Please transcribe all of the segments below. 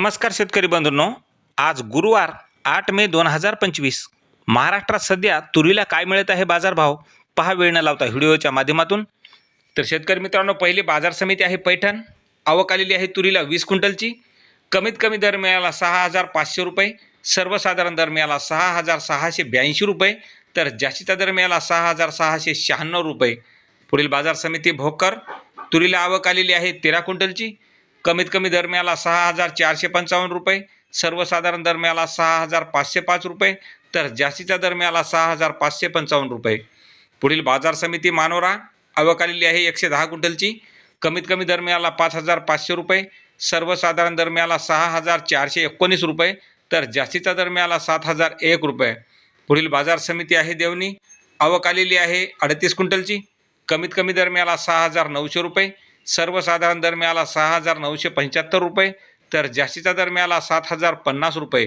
नमस्कार शेतकरी बंधूंनो. आज गुरुवार आठ मे दोन हजार पंचवीस. महाराष्ट्रात सध्या तुरीला काय मिळत आहे बाजारभाव? पहा वेळ न लावता व्हिडिओच्या माध्यमातून. तर शेतकरी मित्रांनो पहिली बाजार समिती आहे पैठण. आवक आलेली आहे तुरीला वीस क्विंटलची. कमीत कमी दर मिळाला सहा हजार पाचशे रुपये. सर्वसाधारण दर मिळाला सहा हजार सहाशे ब्याऐंशी रुपये. तर जास्तीचा दर मिळाला सहा हजार सहाशे शहाण्णव रुपये. पुढील बाजार समिती भोकर. तुरीला आवक आलेली आहे तेरा क्विंटलची. कमीत कमी दर मिळाला सहा हजार चारशे पंचावन्न रुपये सर्वसाधारण दर मिळाला सहा हजार पाचशे पाच रुपये तर जास्तीचा दर मिळाला सहा हजार पाचशे पंचावन्न रुपये. पुढील बाजार समिती मानोरा आवक आलेली आहे एकशे दहा क्विंटलची कमीत कमी दर मिळाला पाच हजार पाचशे रुपये सर्वसाधारण दर मिळाला सहा हजार चारशे एकोणीस रुपये तर जास्तीचा दर मिळाला सात हजार एक रुपये. पुढील बाजार समिती आहे देवणी आवक आलेली आहे अडतीस क्विंटलची कमीत कमी दर मिळाला सहा हजार नऊशे रुपये सर्वसाधारण दर मिळाला सहा हजार नऊशे पंच्याहत्तर रुपये तर जास्तीचा दर मिळाला सात हजार पन्नास रुपये.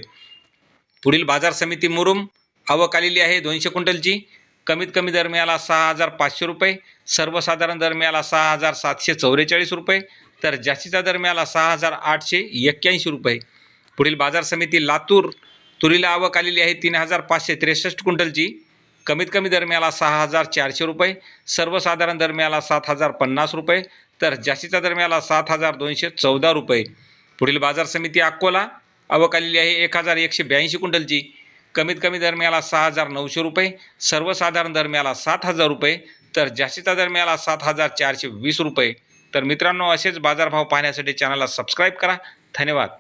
पुढील बाजार समिती मुरुम आवक आलेली आहे दोनशे क्विंटलची. कमीत कमी दर मिळाला सहा हजार पाचशे रुपये सर्वसाधारण दर मिळाला सहा हजार सातशे चौवेचाळीस रुपये तर जास्तीचा दर मिळाला सहा हजार आठशे एक्क्याऐंशी रुपये. पुढील बाजार समिती लातूर तुरीला आवक आलेली आहे तीन हजार पाचशे त्रेसष्ट क्विंटलची. कमीत कमी दर मिळाला सहा हजार चारशे रुपये सर्वसाधारण दर मिळाला सात हजार पन्नास रुपये तर जास्तीचा दर मिळाला सात हजार दोनशे चौदा रुपये. पुढील बाजार समिती अकोला आवक आलेली आहे एक हजार एकशे ब्याऐंशी क्विंटलची. कमीत कमी दर मिळाला सहा हजार नऊशे रुपये सर्वसाधारण दर मिळाला सात हजार रुपये तर जास्तीचा दर मिळाला सात हजार चारशे वीस रुपये. तर मित्रांनो असेच बाजारभाव पाहण्यासाठी चॅनलला सबस्क्राईब करा. धन्यवाद.